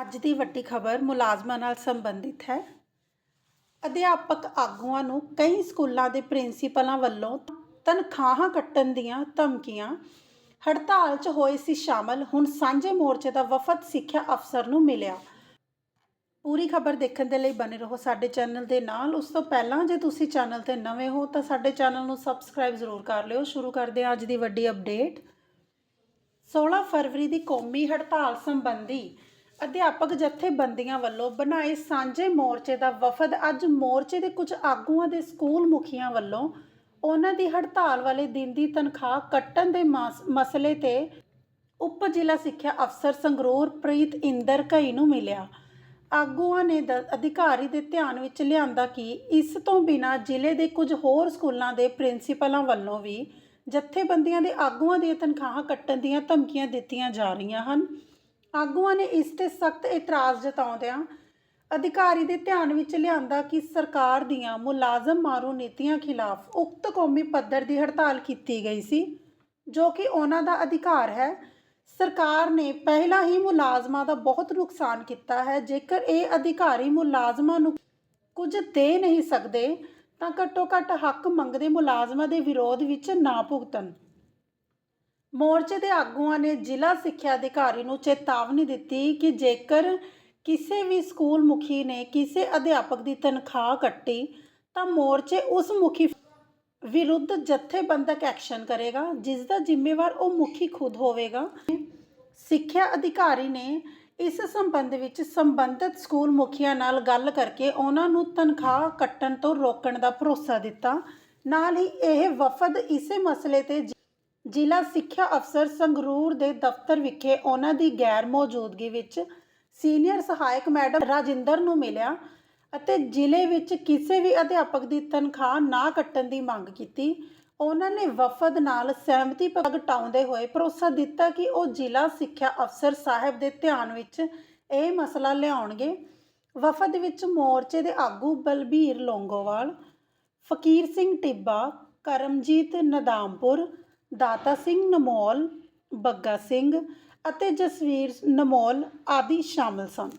ਅੱਜ ਦੀ ਵੱਡੀ ਖਬਰ ਮੁਲਾਜ਼ਮਾਂ ਨਾਲ ਸੰਬੰਧਿਤ ਹੈ। ਅਧਿਆਪਕ ਆਗੂਆਂ ਨੂੰ ਕਈ ਸਕੂਲਾਂ ਦੇ ਪ੍ਰਿੰਸੀਪਲਾਂ ਵੱਲੋਂ ਤਨਖਾਹਾਂ ਕੱਟਣ ਦੀਆਂ ਧਮਕੀਆਂ। ਹੜਤਾਲ 'ਚ ਹੋਏ ਸੀ ਸ਼ਾਮਲ, ਹੁਣ ਸਾਂਝੇ ਮੋਰਚੇ ਦਾ ਵਫਦ ਸਿੱਖਿਆ ਅਫਸਰ ਨੂੰ ਮਿਲਿਆ। ਪੂਰੀ ਖਬਰ ਦੇਖਣ ਦੇ ਲਈ ਬਨੇ ਰਹੋ ਸਾਡੇ ਚੈਨਲ ਦੇ ਨਾਲ। ਉਸ ਤੋਂ ਪਹਿਲਾਂ ਜੇ ਤੁਸੀਂ ਚੈਨਲ ਤੇ ਨਵੇਂ ਹੋ ਤਾਂ ਸਾਡੇ ਚੈਨਲ ਨੂੰ ਸਬਸਕ੍ਰਾਈਬ ਜ਼ਰੂਰ ਕਰ ਲਿਓ। ਸ਼ੁਰੂ ਕਰਦੇ ਹਾਂ ਅੱਜ ਦੀ ਵੱਡੀ ਅਪਡੇਟ। 16 ਫਰਵਰੀ ਦੀ ਕੌਮੀ ਹੜਤਾਲ ਸੰਬੰਧੀ ਅਧਿਆਪਕ ਜਥੇਬੰਦੀਆਂ ਵੱਲੋਂ ਬਣਾਏ ਸਾਂਝੇ ਮੋਰਚੇ ਦਾ ਵਫਦ ਅੱਜ ਮੋਰਚੇ ਦੇ ਕੁਝ ਆਗੂਆਂ ਦੇ ਸਕੂਲ ਮੁਖੀਆਂ ਵੱਲੋਂ ਉਹਨਾਂ ਦੀ ਹੜਤਾਲ ਵਾਲੇ ਦਿਨ ਦੀ ਤਨਖਾਹ ਕੱਟਣ ਦੇ ਮਾਸ- ਮਸਲੇ ਤੇ ਉਪ ਜ਼ਿਲ੍ਹਾ ਸਿੱਖਿਆ ਅਫਸਰ ਸੰਗਰੂਰ ਪ੍ਰੀਤ ਇੰਦਰ ਘਈ ਨੂੰ ਮਿਲਿਆ। ਆਗੂਆਂ ਨੇ ਦ- ਅਧਿਕਾਰੀ ਦੇ ਧਿਆਨ ਵਿੱਚ ਲਿਆਂਦਾ ਕਿ ਇਸ ਤੋਂ ਬਿਨਾਂ ਜ਼ਿਲ੍ਹੇ ਦੇ ਕੁਝ ਹੋਰ ਸਕੂਲਾਂ ਦੇ ਪ੍ਰਿੰਸੀਪਲਾਂ ਵੱਲੋਂ ਵੀ ਜਥੇਬੰਦੀਆਂ ਦੇ ਆਗੂਆਂ ਦੀਆਂ ਤਨਖਾਹਾਂ ਕੱਟਣ ਦੀਆਂ ਧਮਕੀਆਂ ਦਿੱਤੀਆਂ ਜਾ ਰਹੀਆਂ ਹਨ। ਆਗੂਆਂ ਨੇ ਇਸ ਤੇ ਸਖਤ ਇਤਰਾਜ਼ ਜਤਾਉਂਦਿਆਂ ਅਧਿਕਾਰੀ ਦੇ ਧਿਆਨ ਵਿੱਚ ਲਿਆਂਦਾ ਕਿ ਸਰਕਾਰ ਦੀਆਂ ਮੁਲਾਜ਼ਮ ਮਾਰੂ ਨੀਤੀਆਂ ਖਿਲਾਫ ਉਕਤ ਕੌਮੀ ਪੱਧਰ ਦੀ ਹੜਤਾਲ ਕੀਤੀ ਗਈ ਸੀ, ਜੋ ਕਿ ਉਹਨਾਂ ਦਾ ਅਧਿਕਾਰ ਹੈ। ਸਰਕਾਰ ਨੇ ਪਹਿਲਾਂ ਹੀ ਮੁਲਾਜ਼ਮਾਂ ਦਾ ਬਹੁਤ ਨੁਕਸਾਨ ਕੀਤਾ ਹੈ। ਜੇਕਰ ਇਹ ਅਧਿਕਾਰੀ ਮੁਲਾਜ਼ਮਾਂ ਨੂੰ ਕੁਝ ਦੇ ਨਹੀਂ ਸਕਦੇ, ਤਾਂ ਘੱਟੋ ਘੱਟ ਹੱਕ ਮੰਗਦੇ ਮੁਲਾਜ਼ਮਾਂ ਦੇ ਵਿਰੋਧ ਵਿੱਚ ਨਾ ਭੁਗਤਣ। ਮੋਰਚੇ ਦੇ ਆਗੂਆਂ ਨੇ ਜ਼ਿਲ੍ਹਾ ਸਿੱਖਿਆ ਅਧਿਕਾਰੀ ਨੂੰ ਚੇਤਾਵਨੀ ਦਿੱਤੀ ਕਿ ਜੇਕਰ ਕਿਸੇ ਵੀ ਸਕੂਲ ਮੁਖੀ ਨੇ ਕਿਸੇ ਅਧਿਆਪਕ ਦੀ ਤਨਖਾਹ ਕੱਟੀ, ਤਾਂ ਮੋਰਚੇ ਉਸ ਮੁਖੀ ਵਿਰੁੱਧ ਜਥੇਬੰਦਕ ਐਕਸ਼ਨ ਕਰੇਗਾ, ਜਿਸ ਦਾ ਜ਼ਿੰਮੇਵਾਰ ਉਹ ਮੁਖੀ ਖੁਦ ਹੋਵੇਗਾ। ਸਿੱਖਿਆ ਅਧਿਕਾਰੀ ਨੇ ਇਸ ਸੰਬੰਧ ਵਿੱਚ ਸੰਬੰਧਿਤ ਸਕੂਲ ਮੁਖੀਆਂ ਨਾਲ ਗੱਲ ਕਰਕੇ ਉਹਨਾਂ ਨੂੰ ਤਨਖਾਹ ਕੱਟਣ ਤੋਂ ਰੋਕਣ ਦਾ ਭਰੋਸਾ ਦਿੱਤਾ। ਨਾਲ ਹੀ ਇਹ ਵਫਦ ਇਸੇ ਮਸਲੇ ਤੇ ਜ਼ਿਲ੍ਹਾ ਸਿੱਖਿਆ ਅਫਸਰ ਸੰਗਰੂਰ ਦੇ ਦਫ਼ਤਰ ਵਿਖੇ ਉਹਨਾਂ ਦੀ ਗੈਰ ਮੌਜੂਦਗੀ ਵਿੱਚ ਸੀਨੀਅਰ ਸਹਾਇਕ ਮੈਡਮ ਰਾਜਿੰਦਰ ਨੂੰ ਮਿਲਿਆ ਅਤੇ ਜ਼ਿਲ੍ਹੇ ਵਿੱਚ ਕਿਸੇ ਵੀ ਅਧਿਆਪਕ ਦੀ ਤਨਖਾਹ ਨਾ ਕੱਟਣ ਦੀ ਮੰਗ ਕੀਤੀ। ਉਹਨਾਂ ਨੇ ਵਫਦ ਨਾਲ ਸਹਿਮਤੀ ਪ੍ਰਗਟਾਉਂਦੇ ਹੋਏ ਭਰੋਸਾ ਦਿੱਤਾ ਕਿ ਉਹ ਜ਼ਿਲ੍ਹਾ ਸਿੱਖਿਆ ਅਫਸਰ ਸਾਹਿਬ ਦੇ ਧਿਆਨ ਵਿੱਚ ਇਹ ਮਸਲਾ ਲਿਆਉਣਗੇ। ਵਫਦ ਵਿੱਚ ਮੋਰਚੇ ਦੇ ਆਗੂ ਬਲਬੀਰ ਲੋਂਗੋਵਾਲ, ਫਕੀਰ ਸਿੰਘ ਟਿੱਬਾ, ਕਰਮਜੀਤ ਨਦਾਮਪੁਰ ਦਾਤਾ ਸਿੰਘ ਨਮੋਲ ਬੱਗਾ ਸਿੰਘ ਅਤੇ ਜਸਵੀਰ ਨਮੋਲ ਆਦਿ ਸ਼ਾਮਲ ਸਨ।